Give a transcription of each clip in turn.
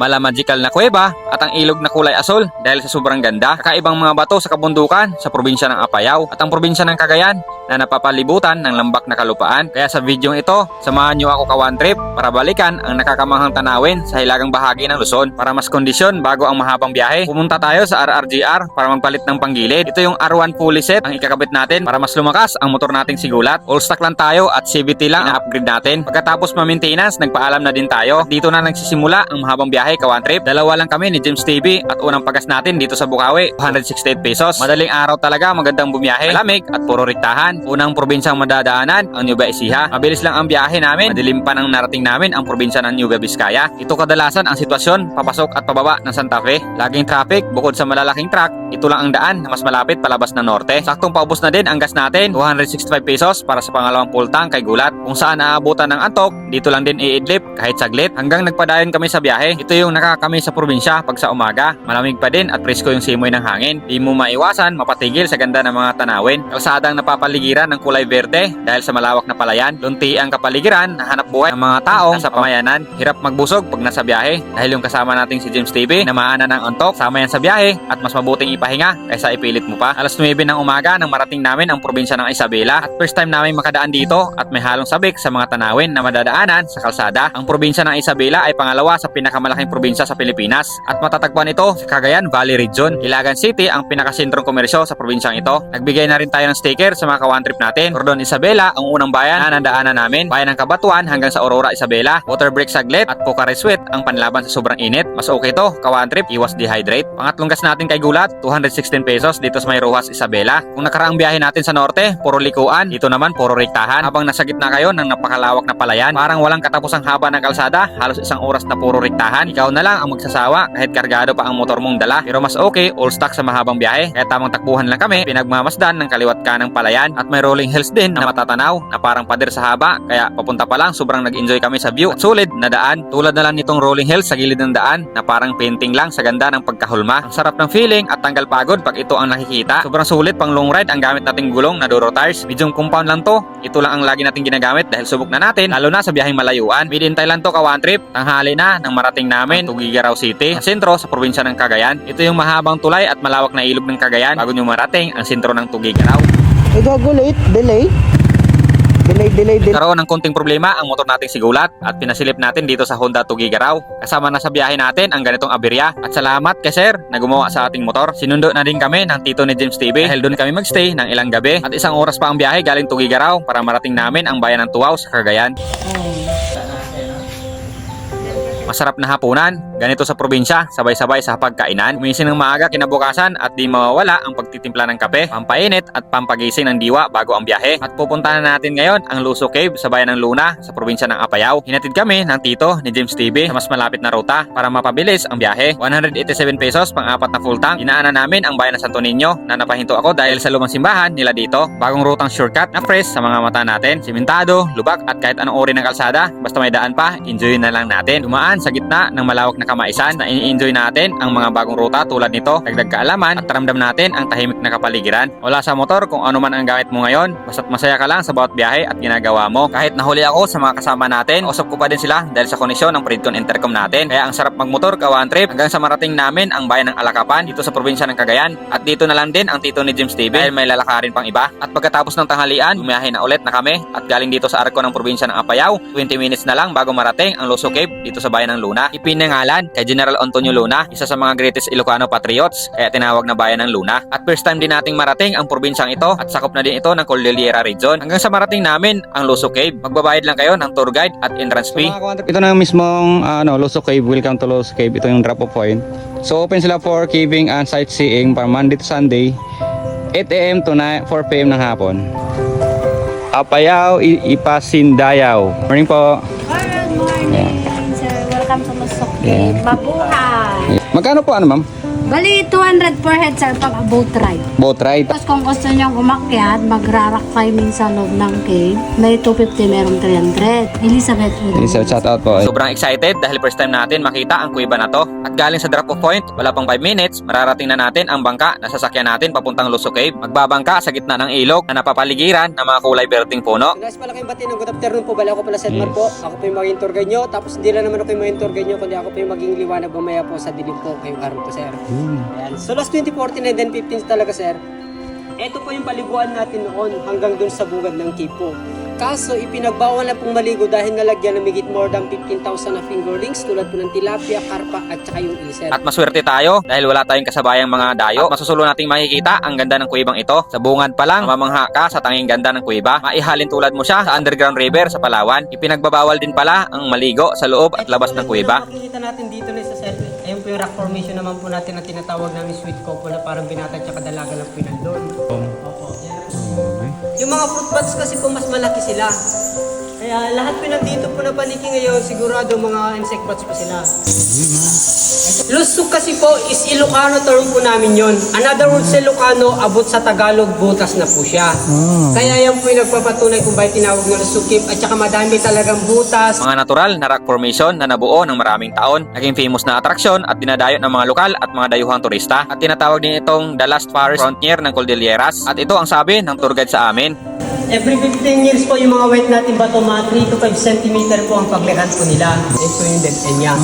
mala magical na kuweba at ang ilog na kulay asul dahil sa sobrang ganda. Kakaibang mga bato sa kabundukan sa probinsya ng Apayao at ang probinsya ng Cagayan na napapalibutan ng lambak na kalupaan. Kaya sa videong ito, samahan niyo ako ka one trip para balikan ang nakakamanghang tanawin sa hilagang bahagi ng Luzon. Para mas kondisyon bago ang mahabang biyahe, pumunta tayo sa RRGR para magpalit ng panggilid. Ito yung R1 pulley set ang ikakabit natin para mas lumakas ang motor nating sigulat. All stock lang tayo at CVT lang ang upgrade natin. Pagkatapos ma-maintenance, nagpaalam na din tayo. Dito na nagsisimula ang mahabang biyahe ka one trip. Dalawa lang kami ni James TV at unang pagas natin dito sa Bukawi, 268 pesos. Madaling araw talaga, magandang bumiyahe. Malamig at puro riktahan. Unang probinsyang madadaanan, ang Nueva Ecija. Mabilis lang ang biyahe namin. Madilim pa nang narating namin ang probinsya ng Nueva Vizcaya. Ito kadalasan ang sitwasyon, papasok at pababa ng Santa Fe. Laging traffic, bukod sa malalaking truck, ito lang ang daan na mas malapit palabas ng norte. Saktong paubos na din ang gas natin, 265 pesos para sa pangalawang full tank kay Gulat. Kung saan aabutan ng antok, dito lang din iidlip kahit saglit. Hanggang nagpadayon kami sa biyahe. Ito yung nakakami sa probinsya pag sa umaga. Malamig pa din at presko yung simoy ng hangin. Di mo maiwasan, mapatigil sa ganda ng mga tanawin. Kalsadang napapaligiran ng kulay verde dahil sa malawak na palayan. Lunti ang kapaligiran na hanap buhay ng mga tao sa pamayanan. Hirap magbusog pag nasa biyahe dahil yung kasama nating si James TV na maana ng antok, sama yan sa biyahe at mas mabuting ipahinga kaysa ipilit mo pa. Alas 9 ng umaga nang marating namin ang probinsya ng Isabela at first time namin makadaan dito at may halong sabik sa mga tanawin na madadaanan sa kalsada. Ang probinsya ng Isabela ay pangalawa sa pinakamalaking probinsya sa Pilipinas at matatagpuan ito sa Cagayan Valley Region. Ilagan City ang pinakasentrong komersyo sa probinsyang ito. Nagbigay na rin tayo ng sticker sa mga kawan trip natin. Cordon Isabela ang unang bayan na nadaanan namin. Bayan ng Kabatuan hanggang sa Aurora Isabela. Water break saglit at Pocari Sweat ang panlaban sa sobrang init. Mas okay to, kawan trip, iwas dehydrate. Pangatlong gas natin kay Gulat, 216 pesos dito sa may Isabela. Kung nakaraang biyahe natin sa norte, puro likuan. Dito naman, puro rektahan. Habang nasa gitna kayo ng napakalawak na palayan, parang walang katapusang haba ng kalsada, halos isang oras na puro rektahan. Ikaw na lang ang magsasawa kahit kargado pa ang motor mong dala. Pero mas okay, all stock sa mahabang biyahe. Kaya tamang takbuhan lang kami, pinagmamasdan ng kaliwat ka ng palayan. At may rolling hills din na matatanaw na parang pader sa haba. Kaya papunta pa lang, sobrang nag-enjoy kami sa view. At sulit na daan. Tulad na lang nitong rolling hills sa gilid ng daan na parang painting lang sa ganda ng pagkahulma. Ang sarap ng feeling at tanggal pagod pag ito ang nakikita. Sobrang sulit pang long ride ang gamit nating gulong na Duro tires. Medium compound lang to. Ito lang ang lagi nating ginagamit dahil subok na natin lalo na sa biyaheng malayuan. Made in Thailand to ka one trip. Tanghali na nang marating namin Tugigaraw City, ang sentro sa probinsya ng Cagayan. Ito yung mahabang tulay at malawak na ilog ng Cagayan bago nyo marating ang sentro ng Tugigaraw. Gago, late. Delay. Delay, delay, delay. Karoon ng konting problema ang motor nating sigulat at pinasilip natin dito sa Honda Tugigaraw. Kasama na sa biyahe natin ang ganitong aberya. At salamat kay sir na gumawa sa ating motor. Sinundo na din kami ng tito ni James TV dahil doon kami magstay ng ilang gabi. At isang oras pa ang biyahe galing Tugigaraw para marating namin ang bayan ng Tuaw sa Cagayan. Masarap na hapunan, ganito sa probinsya, sabay-sabay sa pagkainan. Umising ng maaga kinabukasan at di mawawala ang pagtitimpla ng kape, pampainit at pampagising ng diwa bago ang biyahe. At pupuntahan na natin ngayon ang Luso Cave sa bayan ng Luna sa probinsya ng Apayao. Hinatid kami ng tito ni James TV sa mas malapit na ruta para mapabilis ang biyahe. 187 pesos pang apat na full tank. Inaanan namin ang bayan ng Santo Niño na napahinto ako dahil sa lumang simbahan nila dito. Bagong rutang shortcut na fresh sa mga mata natin. Simentado, lubak at kahit anong uri ng kalsada. Basta may daan pa, enjoy na lang natin. Dumaan sa gitna ng malawak na kamaisan na i-enjoy natin ang mga bagong ruta tulad nito. Dagdag kaalaman at ramdam natin ang tahimik na kapaligiran. Wala sa motor kung ano man ang gamit mo ngayon. Basta't masaya ka lang sa bawat biyahe at ginagawa mo. Kahit nahuli ako sa mga kasama natin, usap ko pa din sila dahil sa koneksyon ng Predcon Intercom natin. Kaya ang sarap magmotor ka one trip hanggang sa marating namin ang bayan ng Alakapan dito sa probinsya ng Cagayan. At dito na lang din ang tito ni James TV dahil may lalakarin pang iba. At pagkatapos ng tanghalian, bumiyahe na ulit na kami at galing dito sa arko ng probinsya ng Apayao. 20 minutes na lang bago marating ang Loso Cave dito sa bayan ng Luna. Ipinangalan kay General Antonio Luna, isa sa mga greatest Ilocano patriots, kaya tinawag na bayan ng Luna. At first time din nating marating ang probinsyang ito at sakop na din ito ng Cordillera Region. Hanggang sa marating namin ang Loso Cave. Magbabayad lang kayo ng tour guide at entrance fee. Ito na mismong ah, ano, Loso Cave. Welcome to Loso Cave. Ito yung drop off point. So open sila for caving and sightseeing from Monday to Sunday. 8 a.m. to 9, 4 p.m. ng hapon. Apayao, I- Ipasindayaw. Morning po. Cave. Mabuhay! Magkano po ano ma'am? Bali, 200 per head sir pag boat ride. Boat ride. Tapos kung gusto nyo umakyat, magrarak kayo minsan sa loob ng cave. May 250, merong 300. Elizabeth Wood. So, shout out po. Sobrang excited dahil first time natin makita ang kuweba na to. At galing sa drop off point, wala pang 5 minutes, mararating na natin ang bangka na sasakyan natin papuntang Luso Cave. Magbabangka sa gitna ng ilog na napapaligiran ng mga kulay berting puno. Guys, malaking bati ng good afternoon po. Bala ako pala sa Edmar po. Ako po yung maging tour guide nyo. Tapos hindi lang naman ako yung maging tour guide nyo, kundi ako po yung maging liwanag mamaya po sa dilim po ngayong araw po, sir. Ayan. So last 2014 and then 15 talaga, sir. Ito po yung paliguan natin noon hanggang dun sa bungad ng Kipo. Kaso, ipinagbawal na pong maligo dahil nalagyan ng migit more than 15,000 na fingerlings tulad po ng tilapia, karpa at saka yung ilisel. At maswerte tayo dahil wala tayong kasabayang mga dayo. At masusulo nating makikita ang ganda ng kuwebang ito. Sa bungad pa lang, mamangha ka sa tanging ganda ng kuweba. Maihalin tulad mo siya sa underground river sa Palawan. Ipinagbabawal din pala ang maligo sa loob at labas ng kuweba. Makikita natin dito na sa selfie. Ayun po yung rock formation naman po natin na tinatawag namin sweet couple na parang binata at saka dalaga yun nandun. Opo. Yung mga fruit bats kasi po mas malaki sila. Kaya lahat po nandito po na paniki ngayon, sigurado mga insect bats po sila. Lusog kasi po is Ilocano term po namin yon. Another word sa Ilocano, abot sa Tagalog, butas na po siya. Kaya yan po yung nagpapatunay kung bakit tinawag na lusukip at saka madami talagang butas, Mga natural na rock formation na nabuo ng maraming taon, naging famous na atraksyon at dinadayo ng mga lokal at mga dayuhang turista. At tinatawag din itong The Last Forest Frontier ng Cordilleras. At ito ang sabi ng tour guide sa amin. Every 15 years po yung mga weight natin bato, mga 3 to 5 cm po ang paglikan po nila. Ito yung end niya.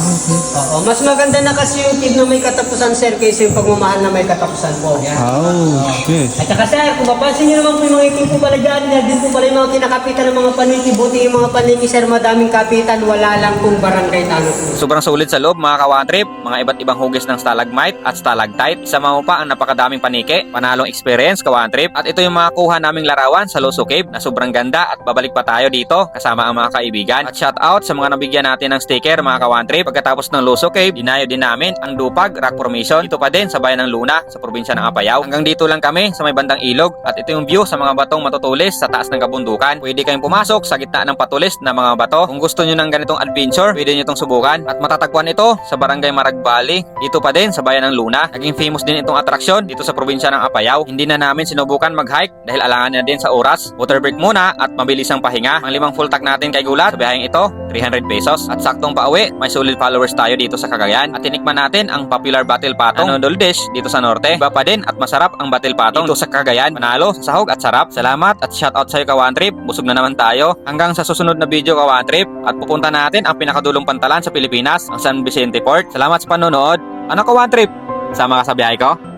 Oo, mas maganda na kasi yung tip na may katapusan, sir, kaysa yung pagmamahal na may katapusan po. Yan. Oh, shit. At saka sir, kung mapansin nyo naman po yung mga itim po pala dyan, yan din po pala yung mga kinakapitan ng mga paniki. Buti yung mga paniki, sir, madaming kapitan, wala lang pong barangay talo po. Sobrang sulit sa loob mga kawantrip, mga iba't ibang hugis ng stalagmite at stalactite. Isa mo pa ang napakadaming panike, panalong experience kawantrip. At ito yung mga kuha naming larawan sa Loso Cave na sobrang ganda at babalik pa tayo dito kasama ang mga kaibigan. At shout out sa mga nabigyan natin ng sticker mga kawantrip. Pagkatapos ng Loso Cave, dinayo din namin ang Dupag Rock Formation. Dito pa din sa bayan ng Luna sa probinsya ng Apayao. Hanggang dito lang kami sa may bandang ilog at ito yung view sa mga batong matutulis sa taas ng kabundukan. Pwede kayong pumasok sa gitna ng patulis na mga bato. Kung gusto nyo ng ganitong adventure, pwede nyo itong subukan. At matatagpuan ito sa barangay Maragbali. Dito pa din sa bayan ng Luna. Naging famous din itong atraksyon dito sa probinsya ng Apayao. Hindi na namin sinubukan mag-hike dahil alangan na din sa oras. Water break muna at mabilis ang pahinga. Ang limang full tank natin kay Gulat sa biyaheng ito, 300 pesos. At saktong pauwi, may solid followers tayo dito sa Cagayan. At tinikman natin ang popular battle patong na noodle dish dito sa norte. Iba pa din at masarap ang battle patong dito sa Cagayan. Manalo sa sahog at sarap. Salamat at shoutout sa iyo Kawan Trip. Busog na naman tayo. Hanggang sa susunod na video Kawan Trip at pupunta natin ang pinakadulong pantalan sa Pilipinas, ang San Vicente Port. Salamat sa panonood. Ano Kawan Trip? Sama ka sa biyahe ko?